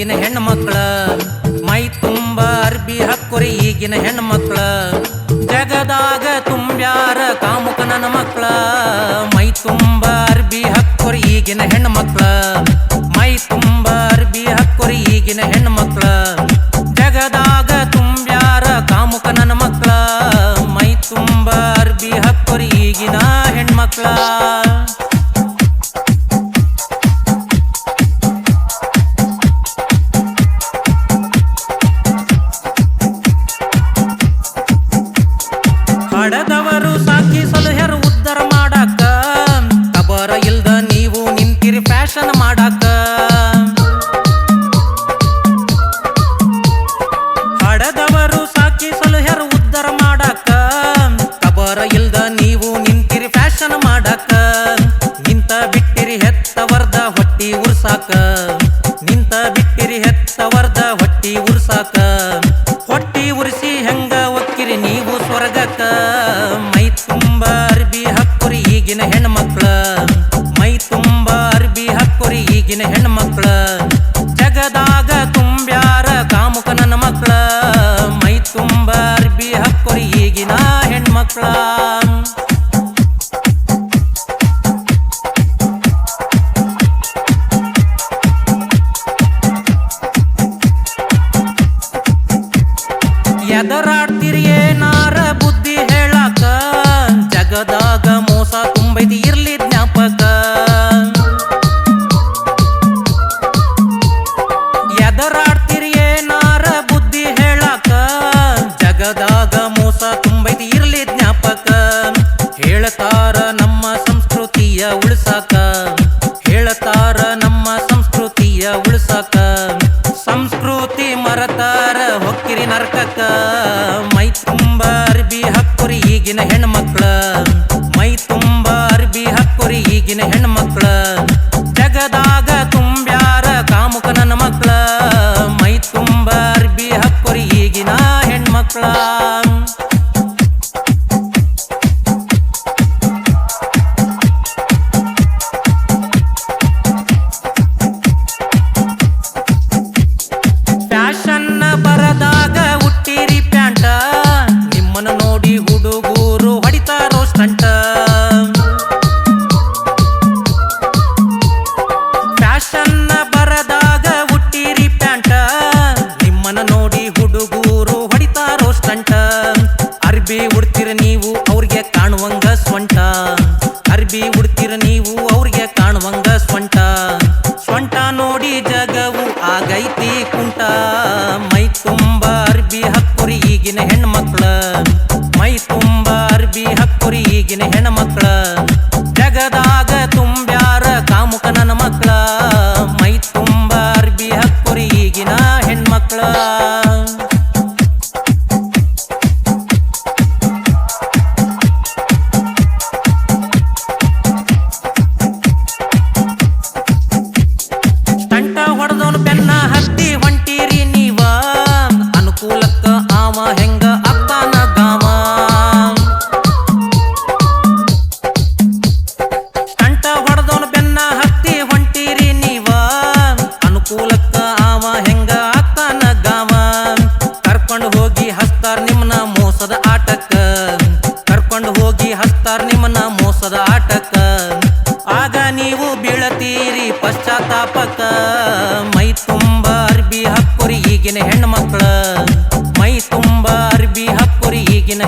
ಈಗಿನ ಹೆಣ್ಣು ಮಕ್ಕಳ ಮೈ ತುಂಬ ಅರ್ಬಿ ಹಕ್ಕೊರಿ ಈಗಿನ ಹೆಣ್ಣು ಮಕ್ಕಳ ಜಗದಾಗ ತುಂಬ್ಯಾರ ಕಾಮುಕ ನನ್ನ ಮಕ್ಕಳ ಮೈ ತುಂಬ ಅರ್ಬಿ ಹಕ್ಕೊರಿ ಈಗಿನ ಹೆಣ್ಣು ಮಕ್ಕಳ ಮೈ ತುಂಬ ಅರ್ಬಿ ಹಕ್ಕೊರಿ ಈಗಿನ ಹೆಣ್ಣು ಮಕ್ಕಳ ಜಗದಾಗ ತುಂಬ್ಯಾರ ಕಾಮುಕ ನನ್ನ ಮಕ್ಕಳ ಮೈ ತುಂಬ ಅರ್ಬಿ ಹಕ್ಕೊರಿ ಈಗಿನ ಹೆಣ್ಮಕ್ಳ. ಬಿಟ್ಟಿರಿ ಹೆತ್ತವರ್ದ ಹೊಟ್ಟಿ ಉರ್ಸಾಕ. ನಿಂತ ಬಿಟ್ಟಿರಿ ಹೆತ್ತವರ್ದ ಹೊಟ್ಟಿ ಉರ್ಸಾಕ. ಹೊಟ್ಟಿ ಉರಿಸಿ ಹೆಂಗ ಒಕ್ಕಿರಿ ನೀವು ಸ್ವರ್ಗಕ್ಕ. ಮೈ ತುಂಬ ಅರ್ಬಿ ಹಕ್ಕುರಿ ಈಗಿನ ಹೆಣ್ಮಕ್ಳ. ಮೈ ತುಂಬ ಅರ್ಬಿ ಹಕ್ಕುರಿ ಈಗಿನ ಹೆಣ್ಮಕ್ಳ. ಜಗದಾಗ ತುಂಬ್ಯಾರ ಕಾಮುಕ ನನ್ನ ಮಕ್ಳ. ಮೈ ತುಂಬ ಅರ್ಬಿ ಹಕ್ಕುರಿ ಈಗಿನ ಹೆಣ್ಮಕ್ಳ. ಜಗದಾಗ ಮೋಸ ತುಂಬೈತಿ, ಇರ್ಲಿ ಜ್ಞಾಪಕ. ಹೇಳತಾರ ನಮ್ಮ ಸಂಸ್ಕೃತಿಯ ಉಳಿಸಾಕ. ಹೇಳತಾರ ನಮ್ಮ ಸಂಸ್ಕೃತಿಯ ಉಳಿಸಾಕ. ಸಂಸ್ಕೃತಿ ಮರತಾರ ಹೊಕ್ಕಿರಿ ನರ್ಕಕ ಮೈ ತುಂಬ ಅರ್ಬಿ ಹಕ್ಕುರಿ ಈಗಿನ ಹೆಣ್ಮಕ್ಳ. ಅರ್ಬಿ ಉಡ್ತಿರ ನೀವು ಅವ್ರಿಗೆ ಕಾಣುವಂಗ ಸ್ವಂಟ. ಅರ್ಬಿ ಉಡ್ತಿರ ನೀವು ಮೋಸದ ಆಟಕ್ಕ. ಆಗ ನೀವು ಬೀಳತೀರಿ ಪಶ್ಚಾತ್ತಾಪಕ ಮೈ ತುಂಬ ಅರ್ಬಿ ಹಕ್ಕುರಿ ಈಗಿನ ಹೆಣ್ಮಕ್ಳ. ಮೈ ತುಂಬ ಅರ್ಬಿ ಹಕ್ಕುರಿ ಈಗಿನ